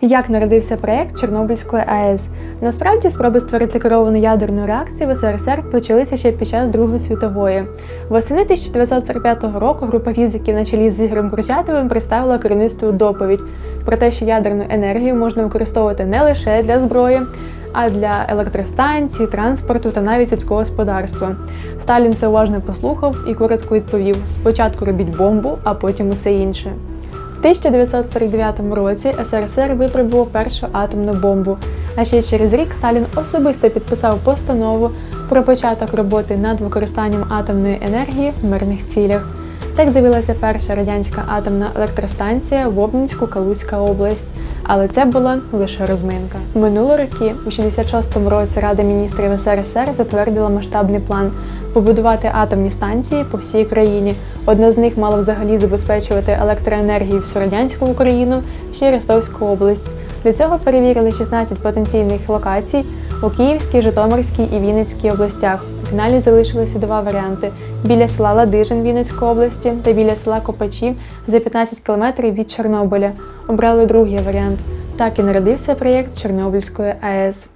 Як народився проект Чорнобильської АЕС? Насправді спроби створити керовану ядерну реакцію в СРСР почалися ще під час Другої світової. Восени 1945 року група фізиків на чолі з Ігорем Курчатовим представила керівництву доповідь про те, що ядерну енергію можна використовувати не лише для зброї, а для електростанцій, транспорту та навіть сільського господарства. Сталін це уважно послухав і коротко відповів: спочатку робіть бомбу, а потім усе інше. В 1949 році СРСР випробував першу атомну бомбу. А ще через рік Сталін особисто підписав постанову про початок роботи над використанням атомної енергії в мирних цілях. Так з'явилася перша радянська атомна електростанція в Обнінську Калузька область. Але це була лише розминка. Минуло роки, у 66-му році Рада міністрів СРСР затвердила масштабний план побудувати атомні станції по всій країні. Одна з них мала взагалі забезпечувати електроенергією всю радянську Україну, ще Ростовську область. Для цього перевірили 16 потенційних локацій у Київській, Житомирській і Вінницькій областях. У фіналі залишилися два варіанти: біля села Ладижин Вінницької області та біля села Копачі за 15 кілометрів від Чорнобиля. Обрали другий варіант. Так і народився проєкт Чорнобильської АЕС.